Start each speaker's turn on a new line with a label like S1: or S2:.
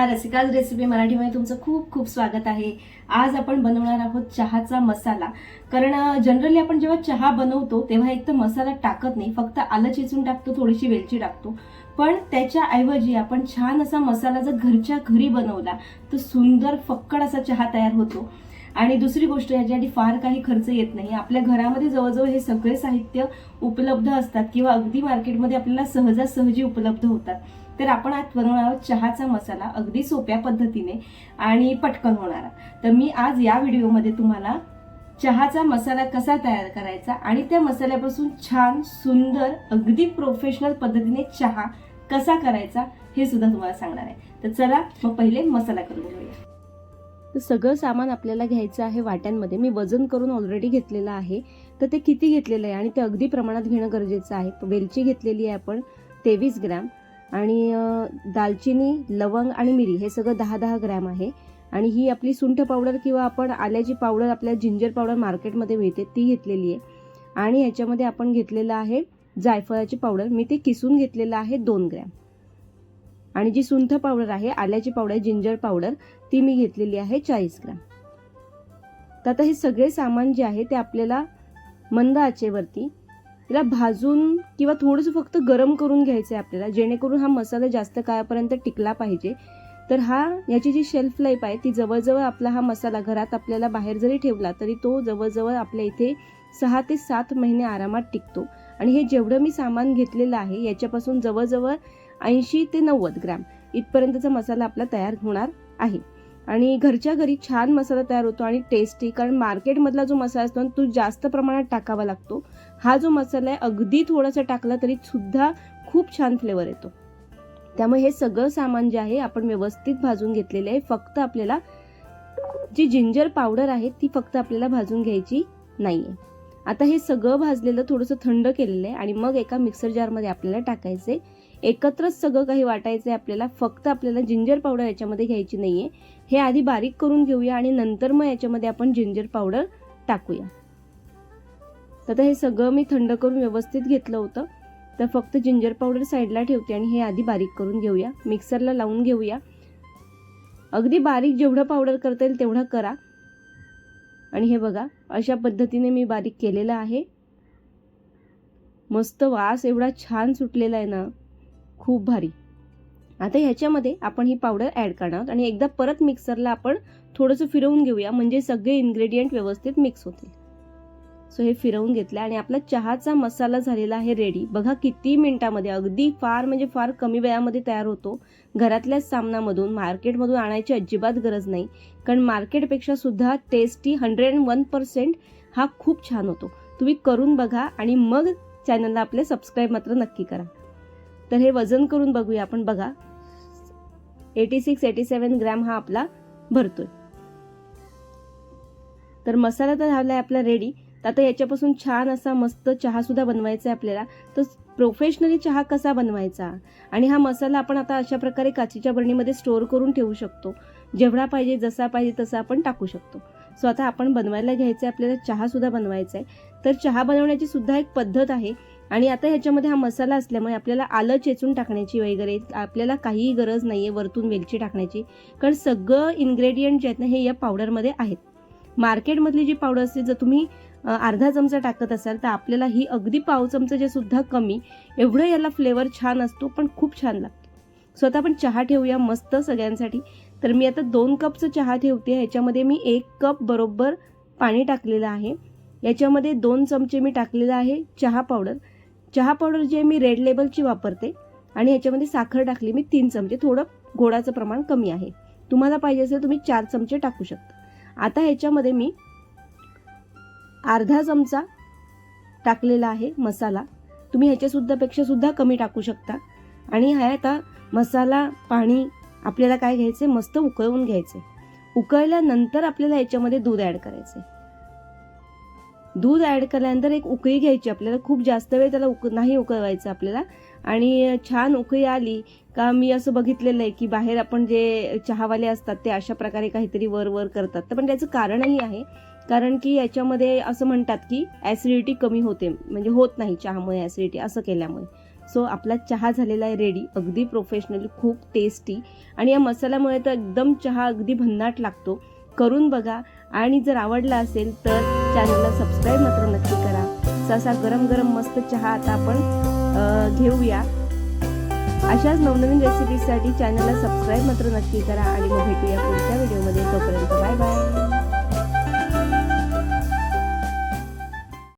S1: नमस्कार रसिकाज रेसिपी मराठीमध्ये तुमचं खूप खूप स्वागत आहे. आज आपण बनवणार आहोत चहाचा मसाला. कारण जनरली आपण जेव्हा चहा बनवतो तेव्हा एक तर मसाला टाकत नाही फक्त आलं चिचून टाकतो थोडीशी वेलची टाकतो. पण त्याच्याऐवजी आपण छान असा मसाला जर घरच्या घरी बनवला तर सुंदर फक्कड असा चहा तयार होतो. आणि दुसरी गोष्ट याच्यासाठी फार काही खर्च येत नाही. आपल्या घरामध्ये जवळजवळ हे सगळे साहित्य उपलब्ध असतात किंवा अगदी मार्केटमध्ये आपल्याला सहजासहजी उपलब्ध होतात. तर आपण आज बनवणार आहोत चहाचा मसाला अगदी सोप्या पद्धतीने आणि पटकन होणारा. तर मी आज या व्हिडिओमध्ये तुम्हाला चहाचा मसाला कसा तयार करायचा आणि त्या मसाल्यापासून छान सुंदर अगदी प्रोफेशनल पद्धतीने चहा कसा करायचा हे सुद्धा तुम्हाला सांगणार आहे. तर चला मग पहिले मसाला करून घेऊया. तर सगळं सामान आपल्याला घ्यायचं आहे वाट्यांमध्ये. मी वजन करून ऑलरेडी घेतलेलं आहे. तर ते किती घेतलेलं आहे आणि ते अगदी प्रमाणात घेणं गरजेचं आहे. वेलची घेतलेली आहे आपण तेवीस ग्रॅम. आणि दालचिनी लवंग आणि मिरी हे सगळं दहा दहा ग्रॅम आहे. आणि ही आपली सुंठ पावडर किंवा आपण आल्याची पावडर आपल्या जिंजर पावडर मार्केटमध्ये मिळते ती घेतलेली आहे. आणि ह्याच्यामध्ये आपण घेतलेलं आहे जायफळाची पावडर. मी ते किसून घेतलेलं आहे दोन ग्रॅम. आणि जी सुंठ पावडर आहे आल्याची पावडर जिंजर पावडर ती मी घेतलेली आहे चाळीस ग्रॅम. तर आता हे सगळे सामान जे आहे ते आपल्याला मंद आचेवरती त्याला भाजून किंवा थोडंसं फक्त गरम करून घ्यायचं आहे आपल्याला जेणेकरून हा मसाला जास्त काळापर्यंत टिकला पाहिजे. तर हा याची जी शेल्फ लाईफ आहे ती जवळजवळ आपला हा मसाला घरात आपल्याला बाहेर जरी ठेवला तरी तो जवळजवळ आपल्या इथे सहा ते सात महिने आरामात टिकतो. आणि हे जेवढं मी सामान घेतलेलं आहे याच्यापासून जवळजवळ ऐंशी ते नव्वद ग्रॅम इथपर्यंतचा मसाला आपला तयार होणार आहे. आणि घरच्या घरी छान मसाला तयार होतो आणि टेस्टी कारण मार्केटमधला जो मसाला असतो तो जास्त प्रमाणात टाकावा लागतो. हा जो मसाला आहे अगदी थोडासा टाकला तरी सुद्धा खूप छान फ्लेवर येतो. त्यामुळे हे सगळं सामान जे आहे आपण व्यवस्थित भाजून घेतलेले आहे. फक्त आपल्याला जी जिंजर पावडर आहे ती फक्त आपल्याला भाजून घ्यायची नाही आहे आता हे सगळं भाजलेलं थोडंसं थंड केलेलं आहे आणि मग एका मिक्सर जारमध्ये आपल्याला टाकायचं आहे एकत्रच सगळं काही वाटायचं आहे आपल्याला फक्त आपल्याला जिंजर पावडर याच्यामध्ये घ्यायची नाही आहे हे आधी बारीक करून घेऊया आणि नंतर मग याच्यामध्ये आपण जिंजर पावडर टाकूया. तर हे सगळं मी थंड करून व्यवस्थित घेतलं होतं. तर फक्त जिंजर पावडर साईडला ठेवते आणि हे आधी बारीक करून घेऊया. मिक्सरला लावून घेऊया. अगदी बारीक जेवढं पावडर करता येईल तेवढं करा. आणि हे बघा अशा पद्धतीने मी बारीक केलेलं आहे. मस्त वास एवढा छान सुटलेला आहे ना. खूप भारी. आता ह्याच्यामध्ये आपण ही पावडर ॲड करणार आहोत आणि एकदा परत मिक्सरला आपण थोडंसं फिरवून घेऊया. म्हणजे सगळे इन्ग्रेडियंट व्यवस्थित मिक्स होतील. सो हे फिरवून घेतलं आणि आपला चहाचा मसाला झालेला आहे रेडी बघा किती मिनिटामध्ये अगदी फार म्हणजे फार कमी वेळामध्ये तयार होतो. घरातल्याच सामनामधून मार्केटमधून आणायची अजिबात गरज नाही. कारण मार्केटपेक्षा सुद्धा tasty hundred and one percent हा खूप छान होतो. तुम्ही करून बघा आणि मग चॅनलला आपले सबस्क्राईब मात्र नक्की करा. तर हे वजन करून बघूया आपण. बघा eighty six eighty seven gram हा आपला भरतोय. तर मसाला तर झाला आहे आपला रेडी तर आता याच्यापासून छान असा मस्त चहासुद्धा बनवायचा आहे आपल्याला. तर प्रोफेशनली चहा कसा बनवायचा? आणि हा मसाला आपण आता अशा प्रकारे काचेच्या बरणीमध्ये स्टोअर करून ठेवू शकतो. जेवढा पाहिजे जसा पाहिजे तसा आपण टाकू शकतो. सो आता आपण बनवायला घ्यायचं आहे आपल्याला चहासुद्धा बनवायचा आहे तर चहा बनवण्याची सुद्धा एक पद्धत आहे. आणि आता ह्याच्यामध्ये हा मसाला असल्यामुळे आपल्याला आलं चेचून टाकण्याची वगैरे आपल्याला काहीही गरज नाही आहे वरतून वेलची टाकण्याची. कारण सगळं इन्ग्रेडियंट जे आहेत ना हे या पावडरमध्ये आहेत. मार्केटमधली जी पावडर असते जर तुम्ही अर्धा चमचा टाकत असाल तर आपल्याला ही अगदी पाव जे सुद्धा कमी एवढं याला फ्लेवर छान असतो पण खूप छान लागतो. सो आता आपण चहा ठेवूया मस्त सगळ्यांसाठी. तर मी आता दोन कपचं चहा ठेवते. ह्याच्यामध्ये मी एक कप बरोबर पाणी टाकलेलं आहे. याच्यामध्ये दोन चमचे मी टाकलेलं आहे चहा पावडर चहा पावडर जे आहे मी रेड लेबलची वापरते आणि याच्यामध्ये साखर टाकली मी तीन चमचे थोडं गोडाचं प्रमाण कमी आहे. तुम्हाला पाहिजे असेल तुम्ही चार चमचे टाकू शकता. आता ह्याच्यामध्ये मी अर्धा चमचा टाकलेला आहे मसाला. तुम्ही ह्याच्यासुद्धापेक्षा सुद्धा कमी टाकू शकता. आणि हा आता मसाला पाणी आपल्याला काय घ्यायचे मस्त उकळवून घ्यायचे उकळल्यानंतर आपल्याला याच्यामध्ये दूध ॲड करायचे दूध ॲड केल्यानंतर एक उकळी घ्यायची आपल्याला. खूप जास्त वेळ त्याला उक नाही उकळवायचं आपल्याला. आणि छान उकळी आली का मी असं बघितलेलं आहे की बाहेर आपण जे चहावाले असतात ते अशा प्रकारे काहीतरी वर वर करतात. तर पण त्याचं कारणही आहे. कारण की याच्यामध्ये असं म्हणतात की ॲसिडिटी कमी होते. म्हणजे होत नाही चहामुळे ॲसिडिटी असं केल्यामुळे. सो आपला चहा झालेला आहे रेडी अगदी प्रोफेशनली खूप टेस्टी आणि या मसाल्यामुळे तर एकदम चहा अगदी भन्नाट लागतो. करून बघा. आणि जर आवडला असेल तर चॅनलला सबस्क्राईब मात्र नक्की करा. ससा गरम गरम मस्त चहा आता आपण घेऊया. अशाच नवनवीन रेसिपीसाठी चॅनलला सबस्क्राईब मात्र नक्की करा आणि मग भेटूया पुढच्या व्हिडिओमध्ये तोपर्यंत बाय बाय